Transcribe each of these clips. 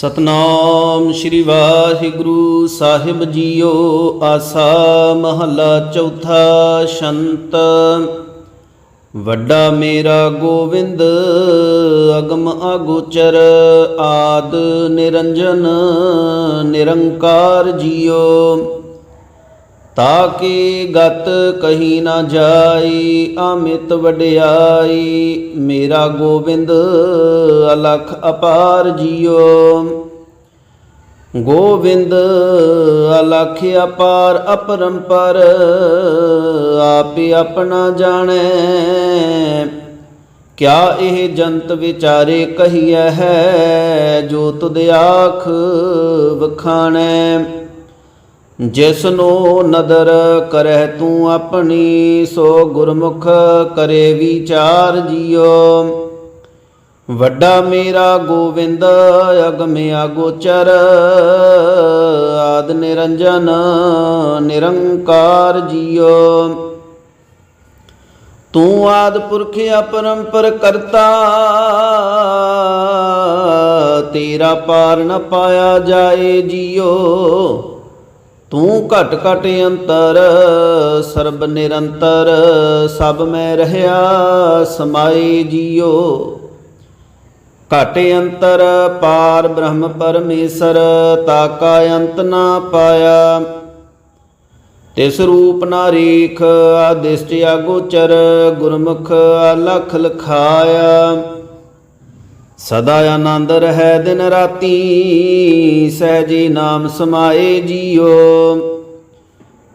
ਸਤਨਾਮ ਸ੍ਰੀ ਵਾਹਿਗੁਰੂ ਸਾਹਿਬ ਜੀਓ, ਆਸਾ ਮਹੱਲਾ ਚੌਥਾ ਸ਼ੰਤ। ਵੱਡਾ ਮੇਰਾ ਗੋਵਿੰਦ, ਅਗਮ ਅਗੋਚਰ ਆਦ ਨਿਰੰਜਨ, ਨਿਰੰਕਾਰ ਜੀਓ। ਤਾਕੇ ਗਤ ਕਹੀ ਨਾ ਜਾਈ, ਅਮਿਤ ਵਡਿਆਈ, ਮੇਰਾ ਗੋਬਿੰਦ ਅਲਖ ਅਪਾਰ ਜੀਓ। ਗੋਬਿੰਦ ਅਲਖ ਅਪਾਰ ਅਪਰੰਪਰ ਆਪੇ ਆਪਣਾ ਜਾਣੈ। ਕਿਆ ਇਹ ਜੰਤ ਵਿਚਾਰੇ ਕਹੀਐ ਹੈ ਜੋ ਤੁਧ ਆਖ ਵਖਾਣੈ। ਜਿਸਨੂੰ ਨਦਰ ਕਰਹਿ ਤੂੰ ਆਪਣੀ, ਸੋ ਗੁਰਮੁਖ ਕਰੇ ਵਿਚਾਰ ਜੀਓ। ਵੱਡਾ ਮੇਰਾ ਗੋਵਿੰਦ, ਅਗਮਿ ਗੋਚਰ ਆਦ ਨਿਰੰਜਨ ਨਿਰੰਕਾਰ ਜੀਓ। ਤੂੰ ਆਦ ਪੁਰਖ ਅਪਰੰਪਰ ਕਰਤਾ, ਤੇਰਾ ਪਾਰ ਨ ਪਾਇਆ ਜਾਏ ਜੀਓ। ਤੂੰ ਘਟ ਘਟ ਅੰਤਰ, ਸਰਬ ਨਿਰੰਤਰ, ਸਭ ਮੈਂ ਰਹਿਆ ਸਮਾਈ ਜੀਓ। ਘਟ ਅੰਤਰ, ਪਾਰ ਬ੍ਰਹਮ ਪਰਮੇਸ਼ਰ ਤਾਕਾ ਅੰਤ ਨਾ ਪਾਇਆ। ਤਿਸ ਰੂਪ ਨਾ ਰੇਖ, ਆਦਿਸ਼ਟ ਆਗੋਚਰ ਗੁਰਮੁਖ ਲਖ ਲਖਾਇਆ। ਸਦਾ ਆਨੰਦ ਰਹਿ ਦਿਨ ਰਾਤੀ ਸਹਿਜੀ ਨਾਮ ਸਮਾਏ ਜੀਓ।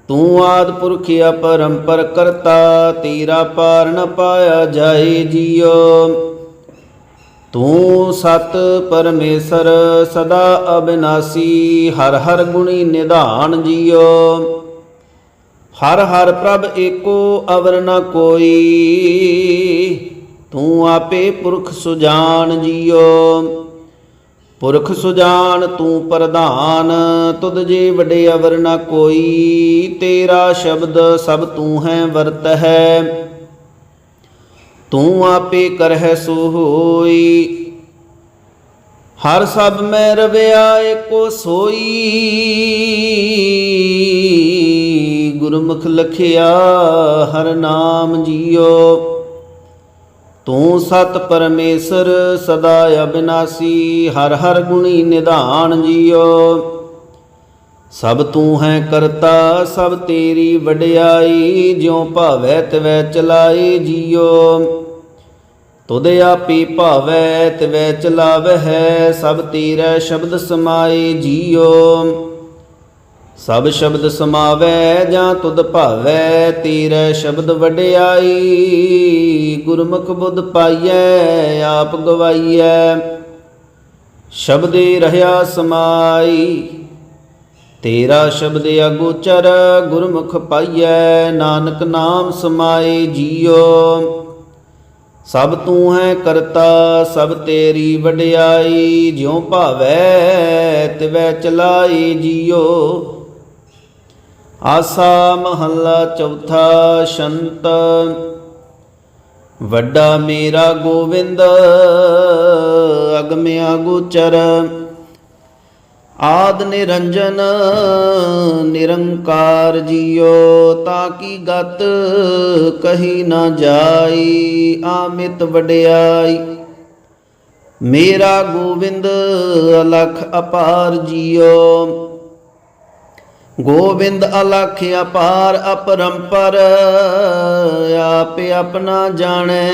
ਤੂੰ ਆਦ ਪੁਰਖ ਅਪਰੰਪਰ ਕਰਤਾ, ਤੇਰਾ ਪਾਰ ਨ ਪਾਇਆ ਜਾਏ ਜੀਓ। ਤੂੰ ਸਤ ਪਰਮੇਸ਼ਰ, ਸਦਾ ਅਬਿਨਾਸੀ, ਹਰ ਹਰ ਗੁਣੀ ਨਿਧਾਨ ਜੀਓ। ਹਰ ਹਰ ਪ੍ਰਭ ਏਕੋ, ਅਵਰ ਨ ਕੋਈ। ਤੂੰ ਆਪੇ ਪੁਰਖ ਸੁਜਾਨ ਜੀਓ। ਪੁਰਖ ਸੁਜਾਨ ਤੂੰ ਪ੍ਰਧਾਨ, ਤੁਧ ਜੇ ਵਡੇ ਅਵਰ ਨ ਕੋਈ, ਤੇਰਾ ਸ਼ਬਦ ਸਭ ਤੂੰ ਹੈ ਵਰਤ ਹੈ। ਤੂੰ ਆਪੇ ਕਰਹਿ ਸੋ ਹੋਈ ਹਰ ਸਭ ਮੈਂ ਰਵਿਆ ਏਕੋ ਸੋਈ। ਗੁਰਮੁਖ ਲਖਿਆ ਹਰ ਨਾਮ ਜੀਓ। ਤੂੰ ਸਤ ਪਰਮੇਸ਼ਰ ਸਦਾ ਅਬਿਨਾਸੀ, ਹਰ ਹਰ ਗੁਣੀ ਨਿਧਾਨ ਜੀਓ। ਸਭ ਤੂੰ ਹੈ ਕਰਤਾ, ਸਭ ਤੇਰੀ ਵਡਿਆਈ, ਜਿਉ ਭਾਵੈ ਤਵੈ ਚਲਾਏ ਜੀਓ। ਤੁਧ ਆਪੀ ਭਾਵੈ, ਤਿਵੈ ਚਲਾਵਹਿ, ਸਭ ਤੇਰਾ ਸ਼ਬਦ ਸਮਾਏ ਜੀਓ। ਸਭ ਸ਼ਬਦ ਸਮਾਵੈ ਜਾਂ ਤੁਧ ਭਾਵੈ, ਤੇਰੇ ਸ਼ਬਦ ਵਡਿਆਈ। ਗੁਰਮੁਖ ਬੁੱਧ ਪਾਈਐ, ਆਪ ਗਵਾਈਐ। ਸ਼ਬਦੇ ਰਹਾ ਸਮਾਈ, ਤੇਰਾ ਸ਼ਬਦ ਅਗੋਚਰ, ਗੁਰਮੁਖ ਪਾਈਐ। ਨਾਨਕ ਨਾਮ ਸਮਾਏ ਜੀਓ। ਸਭ ਤੂੰ ਹੈ ਕਰਤਾ, ਸਭ ਤੇਰੀ ਵਡਿਆਈ। ਜਿਉ ਭਾਵੈ, ਤਿਵੈ ਚਲਾਈ ਜੀਓ। ਆਸਾ ਮਹੱਲਾ ਚੌਥਾ ਸ਼ੰਤ। ਵੱਡਾ ਮੇਰਾ ਗੋਵਿੰਦ, ਅਗਮਿਆ ਗੋਚਰ। ਆਦ ਨਿਰੰਜਨ, ਨਿਰੰਕਾਰ ਜੀਓ, ਤਾਂ ਕੀ ਗਤ ਕਹੀ ਨਾ ਜਾਈ, ਆਮਿਤ ਵਡਿਆਈ। ਮੇਰਾ ਗੋਵਿੰਦ, ਅਲਖ ਅਪਾਰ ਜੀਓ। ਗੋਬਿੰਦ ਅਲਖ ਅਪਾਰ ਅਪਰੰਪਰ, ਆਪੇ ਆਪਣਾ ਜਾਣੈ।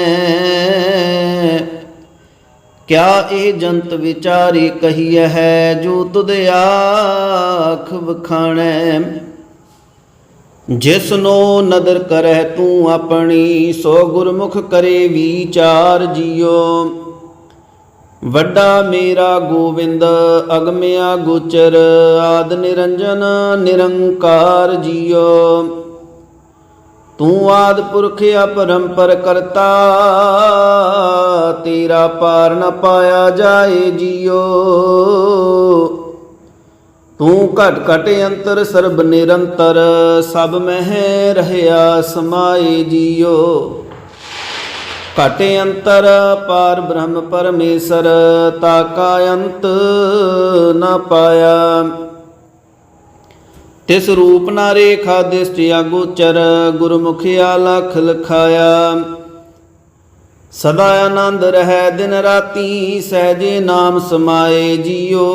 ਕਿਆ ਇਹ ਜੰਤ ਵਿਚਾਰੀ ਕਹੀਐ ਹੈ, ਜੋ ਤੁਧ ਆਖ ਵਖਾਣੈ। ਜਿਸ ਨੂੰ ਨਦਰ ਕਰੈ ਤੂੰ ਆਪਣੀ, ਸੋ ਗੁਰਮੁਖ ਕਰੇ ਵਿਚਾਰ ਜੀਓ। ਵੱਡਾ ਮੇਰਾ ਗੋਵਿੰਦ, ਅਗਮਿਆ ਗੋਚਰ, ਆਦ ਨਿਰੰਜਨ ਨਿਰੰਕਾਰ ਜੀਓ। ਤੂੰ ਆਦ ਪੁਰਖ ਅਪਰੰਪਰ ਕਰਤਾ, ਤੇਰਾ ਪਾਰ ਨ ਪਾਇਆ ਜਾਏ ਜੀਓ। ਤੂੰ ਘਟ ਘਟ ਅੰਤਰ, ਸਰਬ ਨਿਰੰਤਰ, ਸਭ ਮਹਿ ਰਹਿਆ ਸਮਾਏ ਜੀਓ। ਘਟ ਅੰਤਰ, ਪਾਰ ਬ੍ਰਹਮ ਪਰਮੇਸ਼ਰ ਤਾ ਕਾ ਅੰਤ ਨ ਪਾਇਆ। ਤਿਸ ਰੂਪ ਨਾ ਰੇਖਾ ਦਿਸਟਿਆ ਗੋਚਰ ਗੁਰਮੁਖਿਆ ਲਖ ਲਖਾਇਆ। ਸਦਾ ਆਨੰਦ ਰਹਿ, ਦਿਨ ਰਾਤੀ ਸਹਿਜੇ ਨਾਮ ਸਮਾਏ, ਜੀਓ।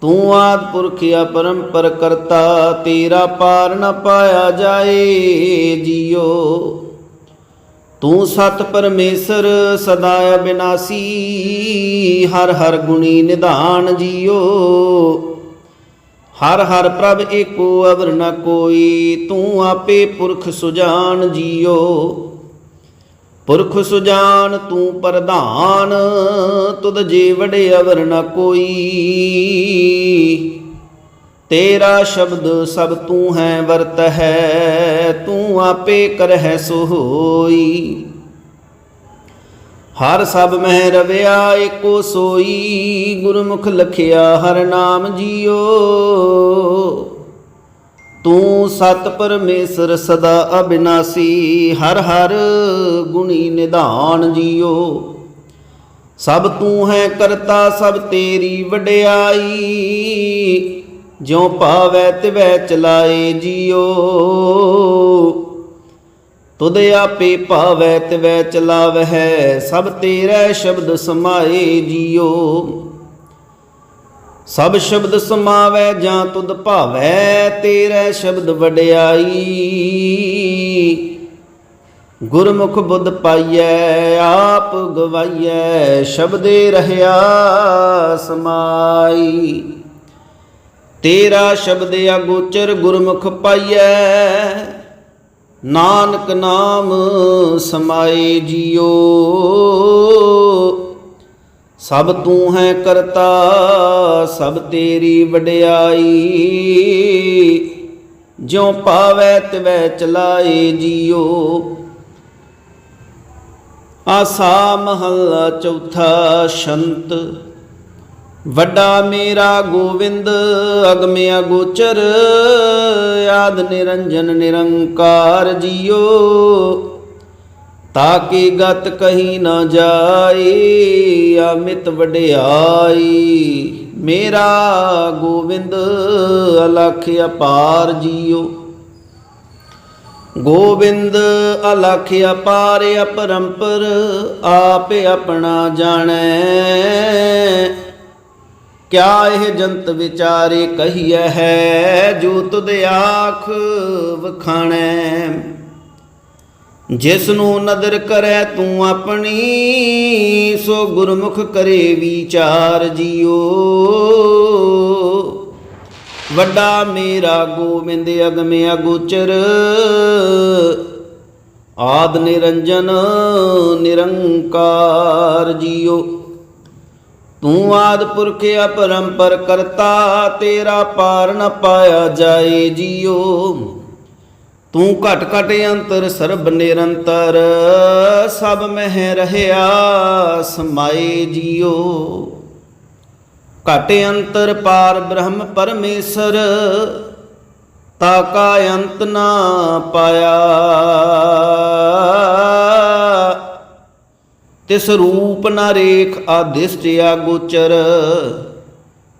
ਤੂੰ ਆਦ ਪੁਰਖ ਅਪਰੰਪਰ ਕਰਤਾ, ਤੇਰਾ ਪਾਰ ਨ ਪਾਇਆ ਜਾਏ, ਜੀਓ। ਤੂੰ ਸਤ ਪਰਮੇਸ਼ਰ ਸਦਾ ਅਬਿਨਾਸੀ ਹਰ ਹਰ ਗੁਣੀ ਨਿਧਾਨ ਜੀਓ। ਹਰ ਹਰ ਪ੍ਰਭ ਏਕੋ ਅਵਰ ਨ ਕੋਈ, ਤੂੰ ਆਪੇ ਪੁਰਖ ਸੁਜਾਨ ਜੀਓ। ਪੁਰਖ ਸੁਜਾਨ ਤੂੰ ਪ੍ਰਧਾਨ, ਤੁਧ ਜੇ ਅਵਰ ਨ ਕੋਈ। ਤੇਰਾ ਸ਼ਬਦ ਸਭ ਤੂੰ ਹੈ ਵਰਤ ਹੈ ਤੂੰ ਆਪੇ ਕਰਹਿ ਸੋ ਹੋਈ ਹਰ ਸਭ ਮਹਿ ਰਵਿਆ, ਏਕੋ ਸੋਈ, ਗੁਰਮੁਖ ਲਖਿਆ, ਹਰ ਨਾਮ ਜੀਓ। ਤੂੰ ਸਤ ਪਰਮੇਸ਼ਰ ਸਦਾ ਅਬਿਨਾਸੀ, ਹਰ ਹਰ ਗੁਣੀ ਨਿਧਾਨ ਜੀਓ। ਸਭ ਤੂੰ ਹੈ ਕਰਤਾ, ਸਭ ਤੇਰੀ ਵਡਿਆਈ ਜਿਉ ਭਾਵੈ ਤਿਵੈ ਚਲਾਏ ਜੀਓ। ਤੁਧ ਆਪੇ ਭਾਵੈ ਤਿਵੈ ਚਲਾਵਹਿ, ਸਭ ਤੇਰੇ ਸ਼ਬਦ ਸਮਾਏ ਜੀਓ। ਸਭ ਸ਼ਬਦ ਸਮਾਵੈ ਜਾਂ ਤੁਧ ਭਾਵੈ, ਤੇਰੇ ਸ਼ਬਦ ਵਡਿਆਈ। ਗੁਰਮੁਖ ਬੁੱਧ ਪਾਈਐ, ਆਪ ਗਵਾਈਐ, ਸ਼ਬਦੇ ਰਹਿਆ ਸਮਾਈ। ਤੇਰਾ ਸ਼ਬਦ ਅਗੋਚਰ ਗੁਰਮੁਖ ਪਾਈਐ। ਨਾਨਕ ਨਾਮ ਸਮਾਏ ਜੀਓ। ਸਭ ਤੂੰ ਹੈ ਕਰਤਾ, ਸਭ ਤੇਰੀ ਵਡਿਆਈ। ਜਿਉ ਪਾਵੈ ਤਿਵੈ ਚਲਾਏ ਜੀਓ। ਆਸਾ ਮਹੱਲਾ ਚੌਥਾ ਸ਼ੰਤ ਵੱਡਾ ਮੇਰਾ ਗੋਵਿੰਦ, ਅਗਮ ਅਗੋਚਰ, ਆਦ ਨਿਰੰਜਨ ਨਿਰੰਕਾਰ ਜੀਓ। ਤਾਕੇ ਗਤ ਕਹੀ ਨਾ ਜਾਏ, ਅਮਿਤ ਵਡਿਆਈ। ਮੇਰਾ ਗੋਵਿੰਦ, ਅਲਖ ਅਪਾਰ ਜੀਓ। ਗੋਬਿੰਦ ਅਲਖ ਅਪਾਰ ਅਪਰੰਪਰ, ਆਪ ਆਪਣਾ ਜਾਣੈ। ਕਿਆ ਇਹ ਜੰਤ ਵਿਚਾਰੇ ਕਹੀਐ ਹੈ ਜੋ ਤੁਧ ਆਖ ਵਖਾਣੈ। ਜਿਸ ਨੂੰ ਨਦਰ ਕਰੈ ਤੂੰ ਆਪਣੀ, ਸੋ ਗੁਰਮੁਖ ਕਰੇ ਵਿਚਾਰ ਜੀਓ। ਵੱਡਾ ਮੇਰਾ ਗੋਬਿੰਦ ਅਗਮ ਅਗੋਚਰ, ਆਦ ਨਿਰੰਜਨ ਨਿਰੰਕਾਰ ਜੀਓ। ਤੂੰ ਆਦ ਪੁਰਖ ਅਪਰੰਪਰ ਕਰਤਾ, ਤੇਰਾ ਪਾਰ ਨ ਪਾਇਆ ਜਾਏ ਜੀਓ। ਤੂੰ ਘਟ ਘਟ ਅੰਤਰ ਸਰਬ ਨਿਰੰਤਰ, ਸਭ ਮਹਿ ਰਹਿਆ ਸਮਾਏ ਜੀਓ। ਘਟ ਅੰਤਰ ਪਾਰ ਬ੍ਰਹਮ ਪਰਮੇਸ਼ਰ, ਤਾ ਕਾ ਅੰਤ ਨਾ ਪਾਇਆ। ਤਿਸ ਰੂਪ ਨਾ ਰੇਖ ਆਦਿਸ਼ਟ ਆ ਗੋਚਰ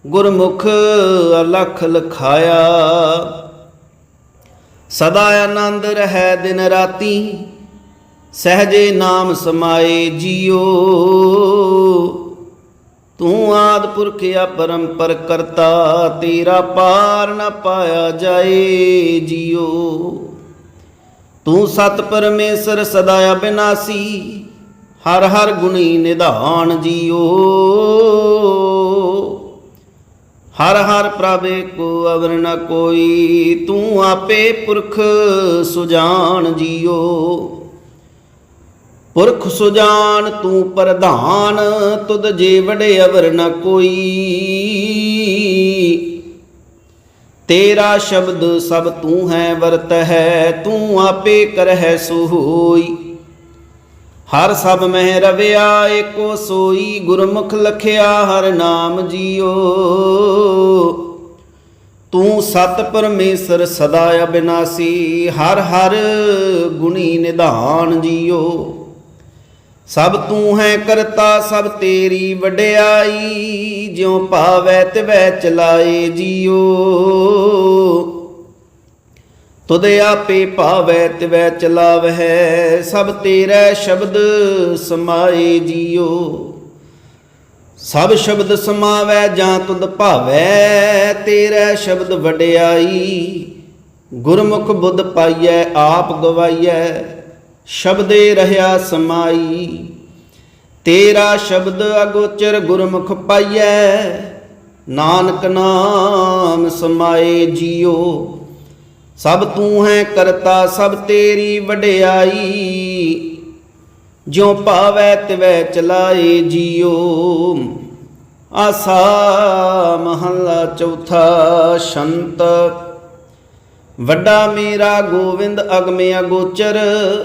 ਗੁਰਮੁਖ ਅਲਖ ਲਖਾਇਆ। ਸਦਾ ਆਨੰਦ ਰਹਿ ਦਿਨ ਰਾਤੀ, ਸਹਜੇ ਨਾਮ ਸਮਾਏ ਜੀਓ। ਤੂੰ ਆਦ ਪੁਰਖ ਅਪਰੰਪਰ ਕਰਤਾ, ਤੇਰਾ ਪਾਰ ਨਾ ਪਾਇਆ ਜਾਏ ਜੀਓ। ਤੂੰ ਸਤ ਪਰਮੇਸ਼ਰ ਸਦਾ ਅਬਿਨਾਸੀ ਹਰ ਹਰ ਗੁਣੀ ਨਿਧਾਨ ਜੀਓ। ਹਰ ਹਰ ਪ੍ਰਭੇ ਕੋ ਅਵਰ ਨ ਕੋਈ, ਤੂੰ ਆਪੇ ਪੁਰਖ ਸੁਜਾਨ ਜੀਓ। ਪੁਰਖ ਸੁਜਾਨ ਤੂੰ ਪ੍ਰਧਾਨ, ਤੁਧ ਜੇ ਵਡੇ ਅਵਰ ਨ ਕੋਈ। ਤੇਰਾ ਸ਼ਬਦ ਸਭ ਤੂੰ ਹੈ ਵਰਤ ਹੈ ਤੂੰ ਆਪੇ ਕਰਹਿ ਸੋ ਹੋਈ ਹਰ ਸਭ ਮਹਿ ਰਵਿਆ, ਏਕੋ ਸੋਈ ਗੁਰਮੁਖ ਲਖਿਆ, ਹਰ ਨਾਮ ਜੀਓ। ਤੂੰ ਸਤ ਪਰਮੇਸ਼ਰ ਸਦਾ ਅਬਿਨਾਸੀ, ਹਰ ਹਰ ਗੁਣੀ ਨਿਧਾਨ ਜੀਓ। ਸਭ ਤੂੰ ਹੈ ਕਰਤਾ, ਸਭ ਤੇਰੀ ਵਡਿਆਈ, ਜਿਉ ਭਾਵੈ ਤਿਵੈ ਚਲਾਏ ਜੀਓ। ਤੁਧ ਆਪੇ ਭਾਵੈ ਤਿਵੈ ਚਲਾਵਹਿ, ਸਭ ਤੇਰੇ ਸ਼ਬਦ ਸਮਾਏ ਜੀਓ। ਸਭ ਸ਼ਬਦ ਸਮਾਵੈ ਜਾਂ ਤੁਧ ਭਾਵੈ, ਤੇਰੇ ਸ਼ਬਦ ਵਡਿਆਈ। ਗੁਰਮੁਖ ਬੁੱਧ ਪਾਈਐ, ਆਪ ਗਵਾਈਐ, ਸ਼ਬਦੇ ਰਹਾ ਸਮਾਈ। ਤੇਰਾ ਸ਼ਬਦ ਅਗੋਚਰ ਗੁਰਮੁਖ ਪਾਈਐ, ਨਾਨਕ ਨਾਮ ਸਮਾਏ ਜੀਓ। ਸਭ ਤੂੰ ਹੈ ਕਰਤਾ ਸਭ ਤੇਰੀ ਵਡਿਆਈ। ਜਿਉ ਭਾਵੈ ਤਿਵੈ ਚਲਾਏ ਜੀਓ। ਆਸਾ ਮਹੱਲਾ ਚੌਥਾ ਸ਼ੰਤ। ਵੱਡਾ ਮੇਰਾ ਗੋਵਿੰਦ ਅਗਮੇ ਅਗੋਚਰ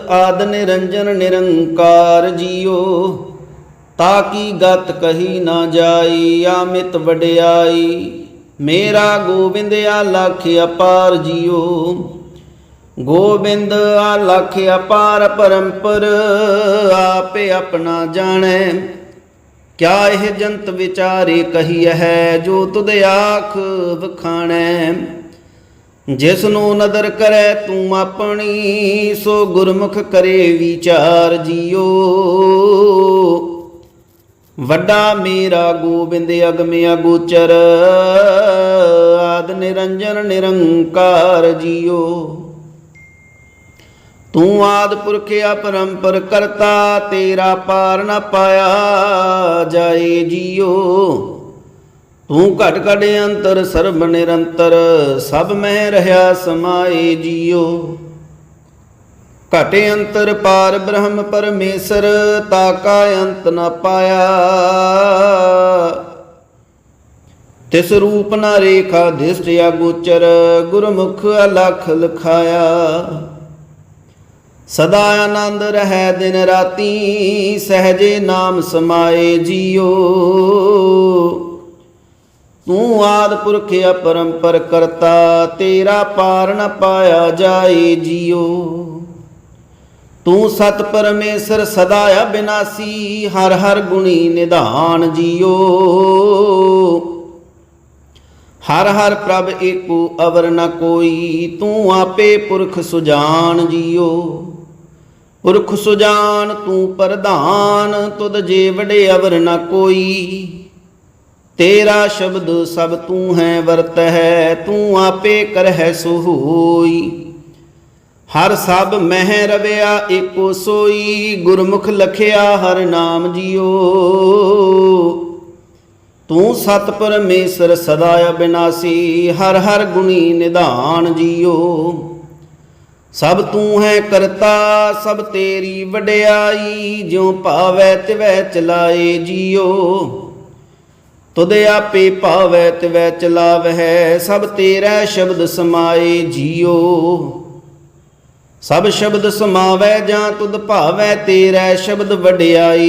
ਆਦ ਨਿਰੰਜਨ ਨਿਰੰਕਾਰ ਜੀਓ। ਤਾਂ ਕੀ ਗਤ ਕਹੀ ਨਾ ਜਾਈ ਆਮਿਤ ਵਡਿਆਈ। ਮੇਰਾ ਗੋਬਿੰਦ ਆ ਲਖ ਅਪਾਰ ਜੀਓ। ਗੋਬਿੰਦ ਆ ਲਖ ਅਪਾਰ ਪਰੰਪਰ, ਆਪੇ ਆਪਣਾ ਜਾਣੈ। ਕਿਆ ਇਹ ਜੰਤ ਵਿਚਾਰੇ ਕਹੀ ਹੈ ਜੋ ਤੁਧ ਆਖ ਵਖਾਣੈ। ਜਿਸ ਨੂੰ ਨਦਰ ਕਰੈ ਤੂੰ ਆਪਣੀ, ਸੋ ਗੁਰਮੁਖ ਕਰੇ ਵਿਚਾਰ ਜੀਓ। ਵੱਡਾ ਮੇਰਾ ਗੋਬਿੰਦ ਅਗਮਿ ਅਗੋਚਰ। ਆਦ ਨਿਰੰਜਨ ਨਿਰੰਕਾਰ ਜੀਓ। ਤੂੰ ਆਦ ਪੁਰਖ ਅਪਰੰਪਰ ਕਰਤਾ, ਤੇਰਾ ਪਾਰ ਨਾ ਪਾਇਆ ਜਾਏ ਜੀਓ। ਤੂੰ ਘਟ ਘਟ ਅੰਤਰ, ਸਰਬ ਨਿਰੰਤਰ, ਸਭ ਮਹਿ ਰਹਾ ਸਮਾਏ ਜੀਓ। ਘਟੇ ਅੰਤਰ ਪਾਰ ਬ੍ਰਹਮ ਪਰਮੇਸ਼ਰ, ਤਾ ਕਾ ਅੰਤ ਨ ਪਾਇਆ। ਤਿਸ ਰੂਪ ਨਾ ਰੇਖਾ ਦਿਸ਼ਟ ਅਗੋਚਰ ਗੁਰਮੁਖ ਅਲਖ ਲਖਾਇਆ। ਸਦਾ ਆਨੰਦ ਰਹੈ ਦਿਨ ਰਾਤੀ, ਸਹਜੇ ਨਾਮ ਸਮਾਏ ਜੀਓ। ਤੂੰ ਆਦ ਪੁਰਖ ਅਪਰੰਪਰ ਕਰਤਾ, ਤੇਰਾ ਪਾਰ ਨ ਪਾਇਆ ਜਾਏ ਜੀਓ। ਤੂੰ ਸਤ ਪਰਮੇਸ਼ਰ ਸਦਾ ਅਬਿਨਾਸੀ ਹਰ ਹਰ ਗੁਣੀ ਨਿਧਾਨ ਜੀਓ। ਹਰ ਹਰ ਪ੍ਰਭ ਏਕੋ ਅਵਰ ਨ ਕੋਈ, ਤੂੰ ਆਪੇ ਪੁਰਖ ਸੁਜਾਨ ਜੀਓ। ਪੁਰਖ ਸੁਜਾਨ ਤੂੰ ਪ੍ਰਧਾਨ, ਤੁਧ ਜੇ ਵਡੇ ਅਵਰ ਨ ਕੋਈ। ਤੇਰਾ ਸ਼ਬਦ ਸਭ ਤੂੰ ਹੈ ਵਰਤ ਹੈ ਤੂੰ ਆਪੇ ਕਰਹਿ ਸੋ ਹੋਈ ਹਰ ਸਭ ਮਹਿ ਰਵਿਆ ਏਕੋ ਸੋਈ ਗੁਰਮੁਖ ਲਖਿਆ, ਹਰ ਨਾਮ ਜੀਓ। ਤੂੰ ਸਤ ਪਰਮੇਸ਼ਰ ਸਦਾ ਅਬਿਨਾਸੀ, ਹਰ ਹਰ ਗੁਣੀ ਨਿਧਾਨ ਜੀਓ। ਸਭ ਤੂੰ ਹੈ ਕਰਤਾ, ਸਭ ਤੇਰੀ ਵਡਿਆਈ, ਜਿਉ ਭਾਵੈ ਤਿਵੈ ਚਲਾਏ ਜੀਓ। ਤੁਧ ਆਪੇ ਭਾਵੈ ਤਿਵੈ ਚਲਾਵਹਿ, ਸਭ ਤੇਰਾ ਸ਼ਬਦ ਸਮਾਏ ਜੀਓ। ਸਭ ਸ਼ਬਦ ਸਮਾਵੈ ਜਾਂ ਤੁਧ ਭਾਵੈ ਤੇਰਾ ਸ਼ਬਦ ਵਡਿਆਈ।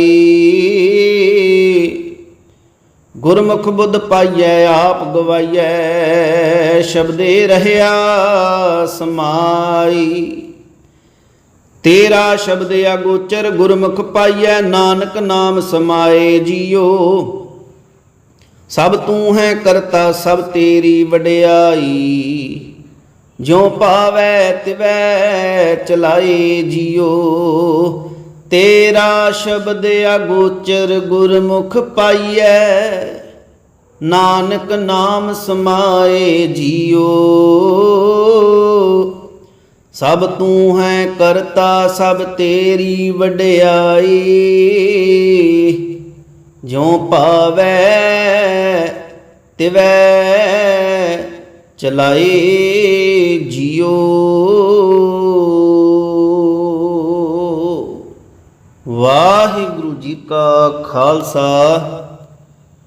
ਗੁਰਮੁਖ ਬੁੱਧ ਪਾਈਐ, ਆਪ ਗਵਾਈਐ, ਸ਼ਬਦੇ ਰਹਿਆ ਸਮਾਈ। ਤੇਰਾ ਸ਼ਬਦ ਅਗੋਚਰ ਗੁਰਮੁਖ ਪਾਈਐ, ਨਾਨਕ ਨਾਮ ਸਮਾਏ ਜੀਓ। ਸਭ ਤੂੰ ਹੈ ਕਰਤਾ, ਸਭ ਤੇਰੀ ਵਡਿਆਈ। ਜਿਉ ਪਾਵੈ ਤਿਵੈ ਚਲਾਏ ਜੀਓ, ਤੇਰਾ ਸ਼ਬਦ ਅਗੋਚਰ ਗੁਰਮੁਖ ਪਾਈਐ, ਨਾਨਕ ਨਾਮ ਸਮਾਏ ਜੀਓ। ਸਭ ਤੂੰ ਹੈ ਕਰਤਾ, ਸਭ ਤੇਰੀ ਵਡਿਆਈ। ਜਿਉ ਪਾਵੈ ਤਿਵੈ ਚਲਾਏ ਜੀਓ। ਵਾਹਿਗੁਰੂ ਜੀ ਕਾ ਖਾਲਸਾ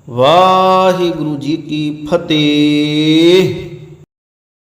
ਵਾਹਿਗੁਰੂ ਜੀ ਕੀ ਫਤਿਹ।